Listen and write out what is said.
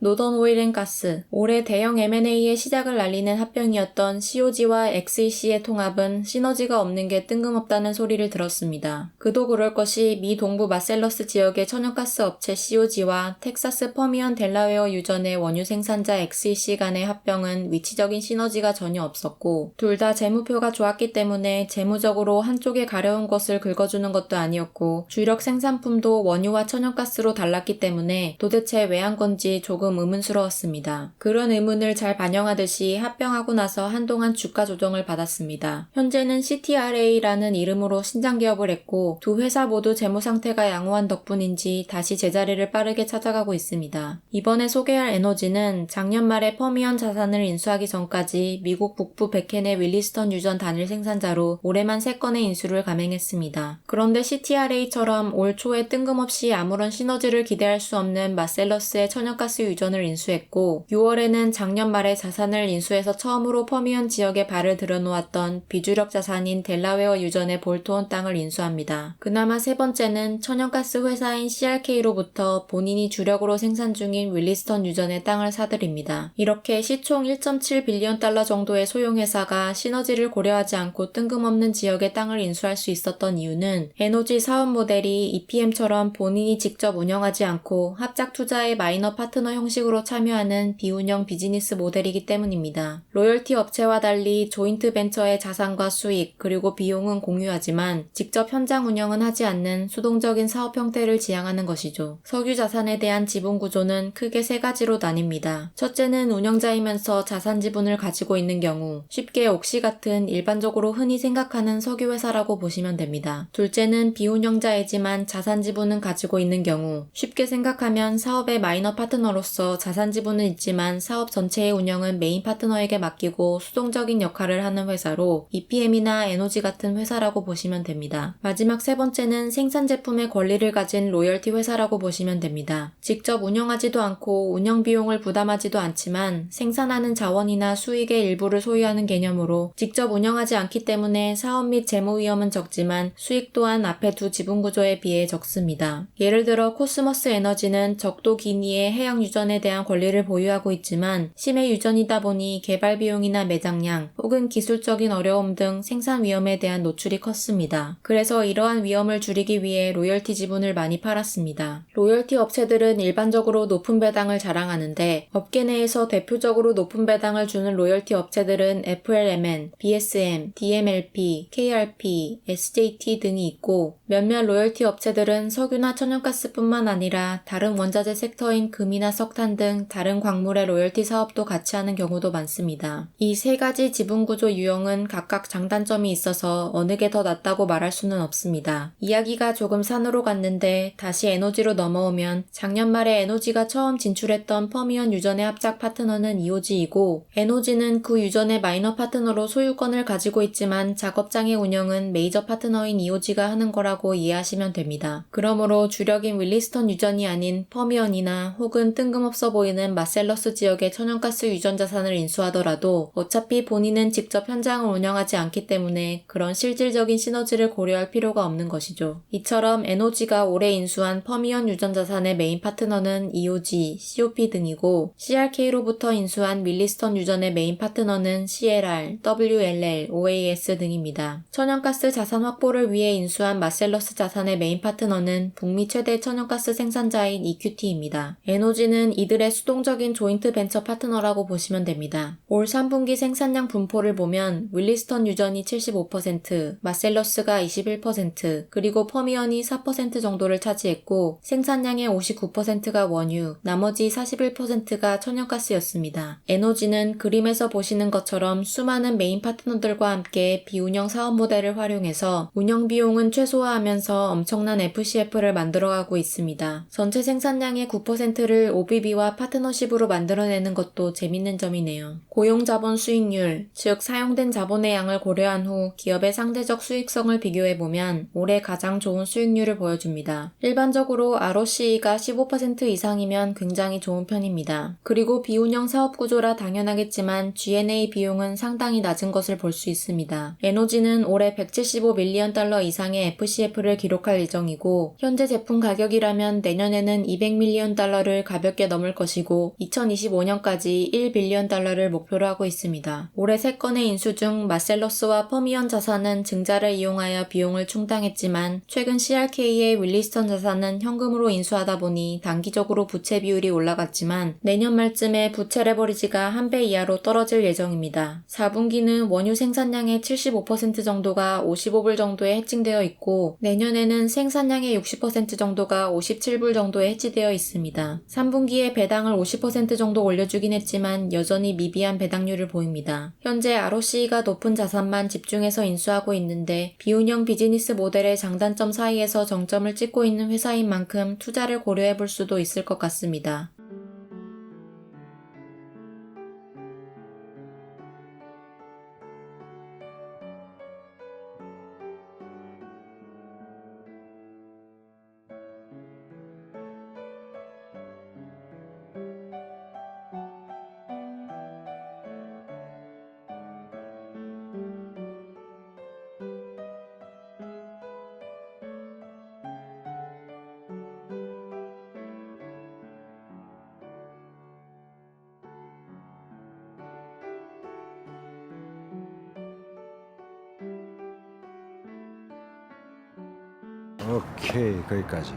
노던 오일앤가스, 올해 대형 M&A의 시작을 알리는 합병이었던 COG와 XEC의 통합은 시너지가 없는 게 뜬금없다는 소리를 들었습니다. 그도 그럴 것이 미 동부 마셀러스 지역의 천연가스 업체 COG와 텍사스 퍼미언 델라웨어 유전의 원유 생산자 XEC 간의 합병은 위치적인 시너지가 전혀 없었고 둘 다 재무표가 좋았기 때문에 재무적으로 한쪽에 가려운 것을 긁어주는 것도 아니었고 주력 생산품도 원유와 천연가스로 달랐기 때문에 도대체 왜 한 건지 조금 의문스러웠습니다. 그런 의문을 잘 반영하듯이 합병하고 나서 한동안 주가 조정을 받았습니다. 현재는 CTRA라는 이름으로 신장 개업을 했고 두 회사 모두 재무 상태가 양호한 덕분인지 다시 제자리를 빠르게 찾아가고 있습니다. 이번에 소개할 에너지는 작년 말에 퍼미언 자산을 인수하기 전까지 미국 북부 백켄의 윌리스턴 유전 단일 생산자로 올해만 3건의 인수를 감행했습니다. 그런데 CTRA처럼 올 초에 뜬금없이 아무런 시너지를 기대할 수 없는 마셀러스의 천연가스 유전 을 인수했고 6월에는 작년 말에 자산을 인수해서 처음으로 퍼미언 지역에 발을 들여놓았던 비주력 자산인 델라웨어 유전의 볼트온 땅을 인수합니다. 그나마 세 번째는 천연가스 회사인 CRK로부터 본인이 주력으로 생산 중인 윌리스턴 유전의 땅을 사들입니다. 이렇게 시총 1.7 빌리언 달러 정도의 소용회사가 시너지를 고려하지 않고 뜬금없는 지역의 땅을 인수할 수 있었던 이유는 에너지 사업 모델이 EPM처럼 본인이 직접 운영하지 않고 합작 투자의 마이너 파트너 형식 으로 참여하는 비운영 비즈니스 모델이기 때문입니다. 로열티 업체와 달리 조인트 벤처의 자산과 수익 그리고 비용은 공유하지만 직접 현장 운영은 하지 않는 수동적인 사업 형태를 지향하는 것이죠. 석유 자산에 대한 지분 구조는 크게 세 가지로 나뉩니다. 첫째는 운영자이면서 자산 지분을 가지고 있는 경우 쉽게 옥시 같은 일반적으로 흔히 생각하는 석유 회사라고 보시면 됩니다. 둘째는 비운영자이지만 자산 지분은 가지고 있는 경우 쉽게 생각하면 사업의 마이너 파트너로서 자산 지분은 있지만 사업 전체의 운영은 메인 파트너에게 맡기고 수동적인 역할을 하는 회사로 EPM이나 에너지 같은 회사라고 보시면 됩니다. 마지막 세 번째는 생산 제품의 권리를 가진 로열티 회사라고 보시면 됩니다. 직접 운영하지도 않고 운영 비용을 부담하지도 않지만 생산하는 자원이나 수익의 일부를 소유하는 개념으로 직접 운영하지 않기 때문에 사업 및 재무 위험은 적지만 수익 또한 앞에 두 지분 구조에 비해 적습니다. 예를 들어 코스모스 에너지는 적도 기니의 해양 유전 에 대한 권리를 보유하고 있지만 심해 유전이다 보니 개발 비용이나 매장량 혹은 기술적인 어려움 등 생산 위험에 대한 노출이 컸습니다. 그래서 이러한 위험을 줄이기 위해 로열티 지분을 많이 팔았습니다. 로열티 업체들은 일반적으로 높은 배당을 자랑하는데 업계 내에서 대표적으로 높은 배당을 주는 로열티 업체들은 FLMN, BSM, DMLP, KRP, SJT 등이 있고 몇몇 로열티 업체들은 석유나 천연가스뿐만 아니라 다른 원자재 섹터인 금이나 석탄 등 다른 광물의 로열티 사업도 같이 하는 경우도 많습니다. 이 세 가지 지분 구조 유형은 각각 장단점이 있어서 어느 게 더 낫다고 말할 수는 없습니다. 이야기가 조금 산으로 갔는데 다시 에너지로 넘어오면 작년 말에 에너지가 처음 진출했던 퍼미언 유전의 합작 파트너는 이오지이고 에너지는 그 유전의 마이너 파트너로 소유권을 가지고 있지만 작업장의 운영은 메이저 파트너인 이오지가 하는 거라고 이해하시면 됩니다. 그러므로 주력인 윌리스턴 유전이 아닌 퍼미언이나 혹은 뜬금 없어 보이는 마셀러스 지역의 천연가스 유전 자산을 인수하더라도 어차피 본인은 직접 현장을 운영하지 않기 때문에 그런 실질적인 시너지를 고려할 필요가 없는 것이죠. 이처럼 에너지가 올해 인수한 퍼미언 유전 자산의 메인 파트너는 EOG, COP 등이고 CRK로부터 인수한 윌리스턴 유전의 메인 파트너는 CLR, WLL, OAS 등입니다. 천연가스 자산 확보를 위해 인수한 마셀러스 자산의 메인 파트너는 북미 최대 천연가스 생산자인 EQT입니다. 에너지는 이들의 수동적인 조인트 벤처 파트너라고 보시면 됩니다. 올 3분기 생산량 분포를 보면 윌리스턴 유전이 75%, 마셀러스가 21%, 그리고 퍼미언이 4% 정도를 차지했고 생산량의 59%가 원유, 나머지 41%가 천연가스였습니다. 에너지는 그림에서 보시는 것처럼 수많은 메인 파트너들과 함께 비운영 사업 모델을 활용해서 운영 비용은 최소화하면서 엄청난 FCF를 만들어가고 있습니다. 전체 생산량의 9%를 OBB와 파트너십으로 만들어내는 것도 재밌는 점이네요. 고용자본 수익률, 즉 사용된 자본의 양을 고려한 후 기업의 상대적 수익성을 비교해보면 올해 가장 좋은 수익률을 보여줍니다. 일반적으로 ROCE가 15% 이상이면 굉장히 좋은 편입니다. 그리고 비운영 사업 구조라 당연하겠지만 G&A 비용은 상당히 낮은 것을 볼 수 있습니다. 에너지는 올해 175 밀리언 달러 이상의 FCF를 기록할 예정이고 현재 제품 가격이라면 내년에는 200 밀리언 달러를 가볍게 넘을 것이고 2025년까지 1빌리언 달러를 목표로 하고 있습니다. 올해 3건의 인수 중 마셀러스와 퍼미언 자산은 증자를 이용하여 비용을 충당했지만 최근 CRK의 윌리스턴 자산은 현금으로 인수하다 보니 단기적으로 부채 비율이 올라갔지만 내년 말쯤에 부채 레버리지가 한 배 이하로 떨어질 예정입니다. 4분기는 원유 생산량의 75% 정도가 55불 정도에 해칭되어 있고 내년에는 생산량의 60% 정도가 57불 정도에 해지되어 있습니다. 3분기 에 배당을 50% 정도 올려주긴 했지만 여전히 미비한 배당률을 보입니다. 현재 ROC가 높은 자산만 집중해서 인수하고 있는데 비운형 비즈니스 모델의 장단점 사이에서 정점을 찍고 있는 회사인 만큼 투자를 고려해 볼 수도 있을 것 같습니다. 오케이 거기까지